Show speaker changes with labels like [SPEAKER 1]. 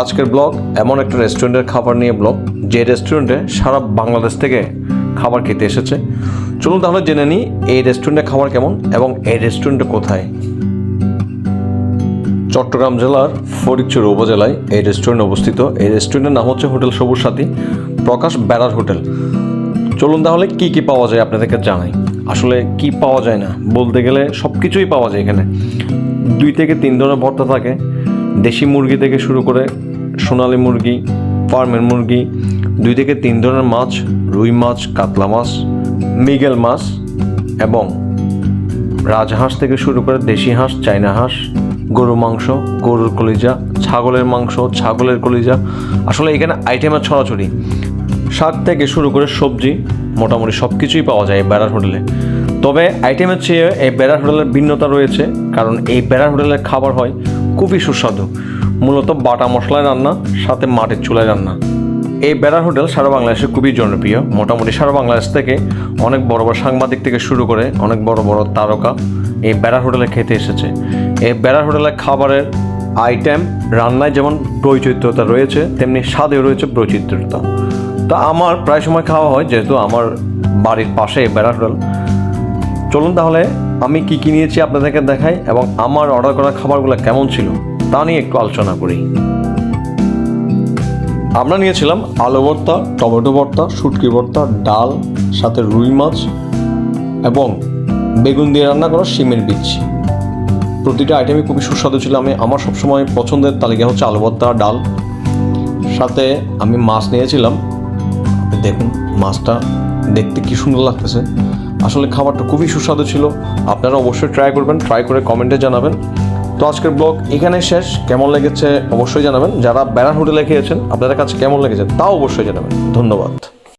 [SPEAKER 1] আজকের ব্লগ এমন একটা রেস্টুরেন্টের খাবার নিয়ে ব্লগ, যে রেস্টুরেন্টে সারা বাংলাদেশ থেকে খাবার খেতে এসেছে। চলুন তাহলে জেনে নিই এই রেস্টুরেন্টের খাবার কেমন এবং এই রেস্টুরেন্টটা কোথায়। চট্টগ্রাম জেলার ফরিকচুর উপজেলায় এই রেস্টুরেন্ট অবস্থিত। এই রেস্টুরেন্টের নাম হচ্ছে হোটেল সবুজ সাথী, প্রকাশ বেড়ার হোটেল। চলুন তাহলে কি কি পাওয়া যায় আপনাদেরকে জানাই। আসলে কি পাওয়া যায় না, বলতে গেলে সব কিছুই পাওয়া যায় এখানে। দুই থেকে তিন ধরনের ভর্তা থাকে। দেশি মুরগি থেকে শুরু করে সোনালি মুরগি, ফার্মের মুরগি, দুই থেকে তিন ধরনের মাছ, রুই মাছ, কাতলা মাছ, মিগেল মাছ এবং রাজহাঁস থেকে শুরু করে দেশি হাঁস চাইনা হাঁস গরু মাংস, গরুর কলিজা, ছাগলের মাংস, ছাগলের কলিজা। আসলে এখানে আইটেমের ছড়াছড়ি। শাক থেকে শুরু করে সবজি, মোটামুটি সব কিছুই পাওয়া যায় বেড়ার হোটেলে। তবে আইটেমের চেয়ে এই বেড়ার হোটেলের ভিন্নতা রয়েছে, কারণ এই বেড়ার হোটেলের খাবার হয় খুবই সুস্বাদু। মূলত বাটা মশলায় রান্না, সাথে মাটির চুলায় রান্না। এই বেড়ার হোটেল সারা বাংলাদেশে খুবই জনপ্রিয়। মোটামুটি সারা বাংলাদেশ থেকে অনেক বড় বড় সাংবাদিক থেকে শুরু করে অনেক বড় বড় তারকা এই বেড়ার হোটেলে খেতে এসেছে। এই বেড়ার হোটেলের খাবারের আইটেম, রান্নায় যেমন বৈচিত্র্যতা রয়েছে, তেমনি স্বাদেও রয়েছে বৈচিত্র্যতা। তা আমার প্রায় সময় খাওয়া হয়, যেহেতু আমার বাড়ির পাশে বেড়ার হোটেল। চলুন তাহলে আমি কি কি নিয়েছি আপনাদেরকে দেখাই এবং আমার অর্ডার করা খাবারগুলো কেমন ছিল তা নিয়ে একটু আলোচনা করি। আমরা নিয়েছিলাম আলু ভর্তা, টমেটো ভর্তা, শুটকি ভর্তা, ডাল, সাথে রুই মাছ এবং বেগুন দিয়ে রান্না করা শিমের বীজ। প্রতিটা আইটেমই খুবই সুস্বাদু ছিল। আমি, আমার সবসময় পছন্দের তালিকা হচ্ছে আলু ভর্তা, ডাল। সাথে আমি মাছ নিয়েছিলাম। দেখুন মাছটা দেখতে কি সুন্দর লাগতেছে। আসলে খাবারটা খুবই সুস্বাদু ছিল। আপনারা অবশ্যই ট্রাই করবেন ট্রাই করে কমেন্টে জানাবেন। তো আজকের ব্লগ এখানে শেষ। কেমন লেগেছে অবশ্যই জানাবেন। যারা ব্যারান হোটেলে খেয়েছেন আপনাদের কাছে কেমন লেগেছে তাও অবশ্যই জানাবেন। ধন্যবাদ।